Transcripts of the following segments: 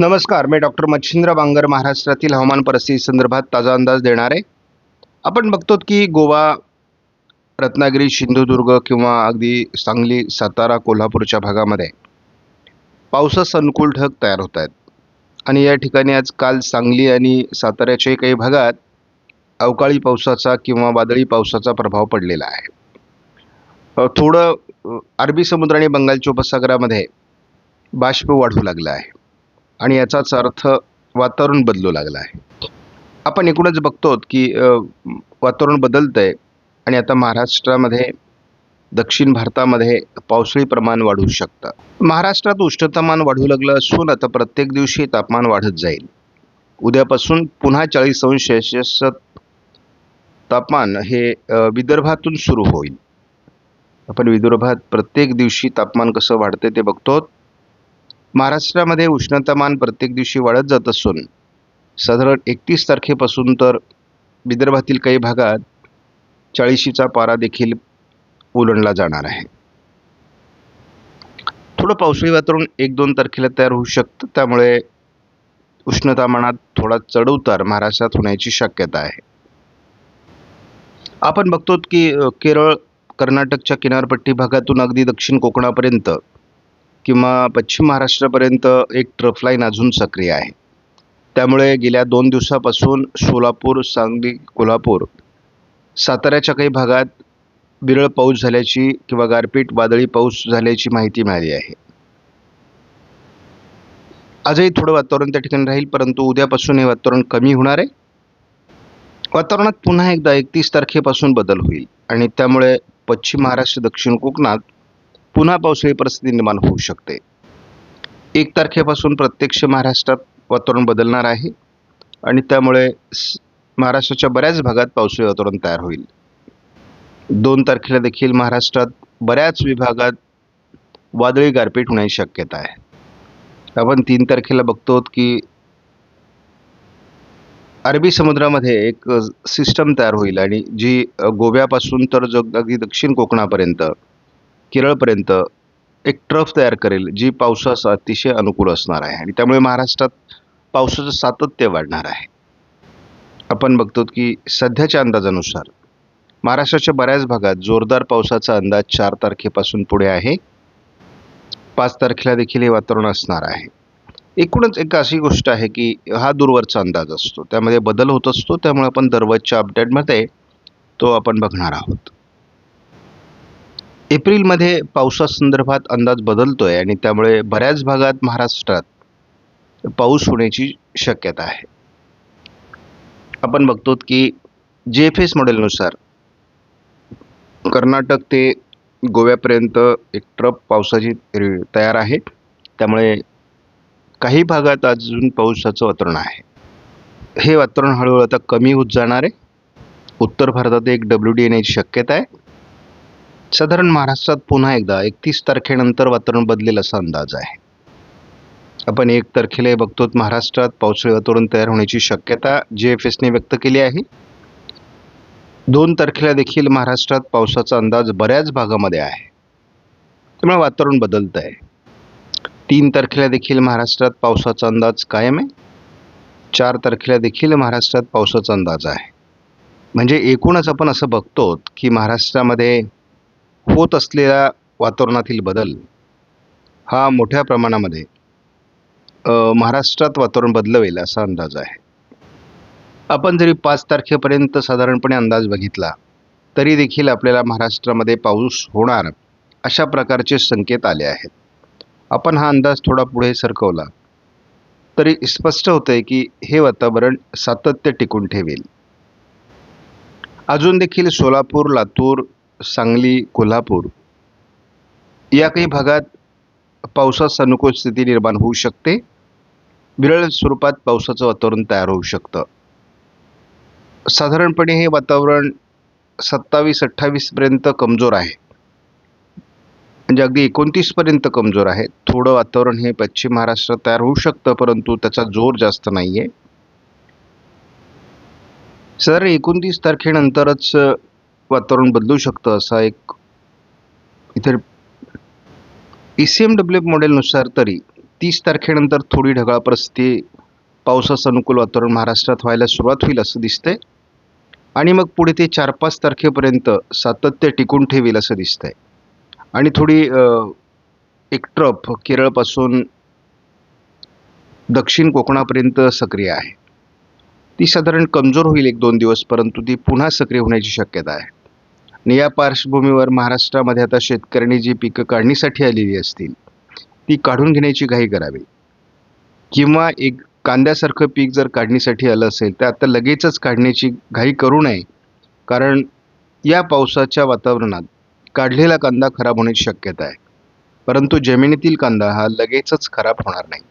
नमस्कार मी डॉक्टर मच्छिंद्र बांगर महाराष्ट्रातील हवामान परिस्थिती संदर्भात ताजा अंदाज देणार. आहे आपण बघतो की गोवा रत्नागिरी सिंधुदुर्ग किंवा अगदी सांगली सातारा कोल्हापूरच्या भागामध्ये पावसास अनुकूल ढग तयार होत आहेत. आणि या ठिकाणी आज काल सांगली आणि साताऱ्याच्या काही भागात अवकाळी पावसाचा किंवा वादळी पावसाचा प्रभाव पडलेला आहे. थोडं अरबी समुद्र आणि बंगालच्या उपसागरामध्ये बाष्प वाढू लागलं आहे. आणि याचाच अर्थ वातावरण बदलू लागलं आहे. आपण एकूणच बघतो की वातावरण बदलतं आहे आणि आता महाराष्ट्रामध्ये दक्षिण भारतामध्ये पावसाळी प्रमाण वाढू शकतं. महाराष्ट्रात उष्णतामान वाढू लागलं असून आता प्रत्येक दिवशी तापमान वाढत जाईल. उद्यापासून पुन्हा चाळीस अंश सेल्सिअस तापमान हे विदर्भातून सुरू होईल. आपण विदर्भात प्रत्येक दिवशी तापमान कसं वाढते ते बघतो महाराष्ट्रामध्ये उष्णतामान प्रत्येक दिवशी वाढत जात असून साधारण एकतीस तारखेपासून तर विदर्भातील काही भागात चाळीशीचा पारा देखील ओलांडला जाणार आहे. थोडं पावसाळी वातावरण एक दोन तारखेला तयार होऊ शकतं त्यामुळे उष्णतामानात थोडा चढउतार महाराष्ट्रात होण्याची शक्यता आहे. आपण बघतो की केरळ कर्नाटकच्या किनारपट्टी भागातून अगदी दक्षिण कोकणापर्यंत किंवा पश्चिम महाराष्ट्रापर्यंत एक ट्रफ लाईन अजून सक्रिय आहे. त्यामुळे गेल्या दोन दिवसापासून सोलापूर सांगली कोल्हापूर साताऱ्याच्या काही भागात विरळ पाऊस झाल्याची किंवा गारपीट वादळी पाऊस झाल्याची माहिती मिळाली आहे. आजही थोडं वातावरण त्या ठिकाणी राहील परंतु उद्यापासून हे वातावरण कमी होणार आहे. वातावरणात पुन्हा एकदा एकतीस तारखेपासून बदल होईल आणि त्यामुळे पश्चिम महाराष्ट्र दक्षिण कोकणात पुन्हा पावसाळी परिस्थिती निर्माण होऊ शकते. एक तारखेपासून प्रत्यक्ष महाराष्ट्रात वातावरण बदलणार आहे आणि त्यामुळे महाराष्ट्राच्या बऱ्याच भागात पावसाळी वातावरण तयार होईल. दोन तारखेला देखील महाराष्ट्रात बऱ्याच विभागात वादळी गारपीट होण्याची शक्यता आहे. आपण तीन तारखेला बघतो की अरबी समुद्रामध्ये एक सिस्टम तयार होईल आणि जी गोव्यापासून तर जग अगदी दक्षिण कोकणापर्यंत केरळपर्यंत एक ट्रफ तयार करेल जी पावसास अतिशय अनुकूल असणार आहे. आणि त्यामुळे महाराष्ट्रात पावसाचं सातत्य वाढणार आहे. आपण बघतो की सध्याच्या अंदाजानुसार महाराष्ट्राच्या बऱ्याच भागात जोरदार पावसाचा अंदाज चार तारखेपासून पुढे आहे. पाच तारखेला देखील हे वातावरण असणार आहे. एकूणच एक अशी गोष्ट आहे की हा दूरवरचा अंदाज असतो. त्यामध्ये बदल होत असतो. त्यामुळे आपण दररोजच्या अपडेटमध्ये तो आपण बघणार आहोत. एप्रिलमध्ये पावसासंदर्भात अंदाज बदलतो आहे आणि त्यामुळे बऱ्याच भागात महाराष्ट्रात पाऊस होण्याची शक्यता आहे. आपण बघतो की जे एफ एस मॉडेलनुसार कर्नाटक ते गोव्यापर्यंत एक ट्रप पावसाची तयार आहे. त्यामुळे काही भागात अजून पावसाचं वातावरण आहे. हे वातावरण हळूहळू आता कमी होत जाणार आहे. उत्तर भारतात एक डब्ल्यू डी येण्याची शक्यता आहे. साधारण महाराष्ट्रात पुन्हा एकदा एकतीस तारखेनंतर वातावरण बदलेल असा अंदाज आहे. आपण एक तारखेला बघतो महाराष्ट्रात पावसाळी वातावरण तयार होण्याची शक्यता जे एफ एसने व्यक्त केली आहे. दोन तारखेला देखील महाराष्ट्रात पावसाचा अंदाज बऱ्याच भागामध्ये आहे. त्यामुळे वातावरण बदलत आहे. तीन तारखेला देखील महाराष्ट्रात पावसाचा अंदाज कायम आहे. चार तारखेला देखील महाराष्ट्रात पावसाचा अंदाज आहे. म्हणजे एकूणच आपण असं बघतो की महाराष्ट्रामध्ये होत असलेल्या वातावरणातील बदल हा मोठ्या प्रमाणामध्ये महाराष्ट्रात वातावरण बदलवेल असा अंदाज आहे. आपण जरी पाच तारखेपर्यंत साधारणपणे अंदाज बघितला तरी देखील आपल्याला महाराष्ट्रामध्ये पाऊस होणार अशा प्रकारचे संकेत आले आहेत. आपण हा अंदाज थोडा पुढे सरकवला तरी स्पष्ट होतंय की हे वातावरण सातत्य टिकून ठेवेल. अजून देखील सोलापूर लातूर सांगली कोल्हापूर या काही भागात पावसास अनुकूल स्थिती निर्माण होऊ शकते. विरळ स्वरूपात पावसाचं वातावरण तयार होऊ शकतं. साधारणपणे हे वातावरण सत्तावीस अठ्ठावीसपर्यंत कमजोर आहे. म्हणजे अगदी एकोणतीसपर्यंत कमजोर आहे. थोडं वातावरण हे पश्चिम महाराष्ट्रात तयार होऊ शकतं परंतु त्याचा जोर जास्त नाही आहे साधारण एकोणतीस तारखेनंतरच वातावरण बदलू शकतं असा एक इथे ई सी एम डब्ल्यू मॉडेलनुसार तरी तीस तारखेनंतर थोडी ढगाळ परिस्थिती पावसाचं अनुकूल वातावरण महाराष्ट्रात व्हायला सुरुवात होईल असं दिसतंय. आणि मग पुढे ते चार पाच तारखेपर्यंत सातत्य टिकून ठेवेल असं दिसतंय. आणि थोडी एक ट्रफ केरळपासून दक्षिण कोकणापर्यंत सक्रिय आहे. ती साधारण कमजोर होईल एक दोन दिवस परंतु ती पुन्हा सक्रिय होण्याची शक्यता आहे. आणि या पार्श्वभूमीवर महाराष्ट्रामध्ये आता शेतकऱ्यांनी जी पिकं काढणीसाठी आलेली असतील ती काढून घेण्याची घाई करावी. किंवा एक कांद्यासारखं पीक जर काढणीसाठी आलं असेल तर आता लगेचच काढण्याची घाई करू नये. कारण या पावसाच्या वातावरणात काढलेला कांदा खराब होण्याची शक्यता आहे. परंतु जमिनीतील कांदा हा लगेचच खराब होणार नाही.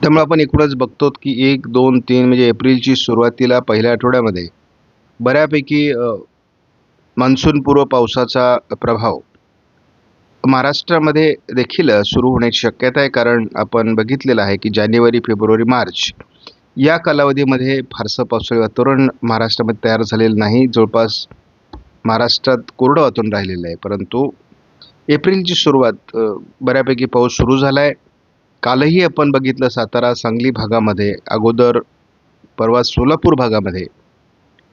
त्यामुळे आपण एकूणच बघतो की एक दोन तीन म्हणजे एप्रिलची सुरुवातीला पहिल्या आठवड्यामध्ये बऱ्यापैकी मान्सूनपूर्व पावसाचा प्रभाव. महाराष्ट्रामध्ये देखील सुरू होण्याची शक्यता आहे. कारण आपण बघितलेलं आहे की जानेवारी फेब्रुवारी मार्च या कालावधीमध्ये फारसं पावसाळी वातावरण महाराष्ट्रामध्ये तयार झालेलं नाही. जवळपास महाराष्ट्रात कोरडं वातावरण राहिलेलं आहे. परंतु एप्रिलची सुरुवात बऱ्यापैकी पाऊस सुरू झाला आहे कालही आपण बघितलं सातारा सांगली भागामध्ये अगोदर परवा सोलापूर भागामध्ये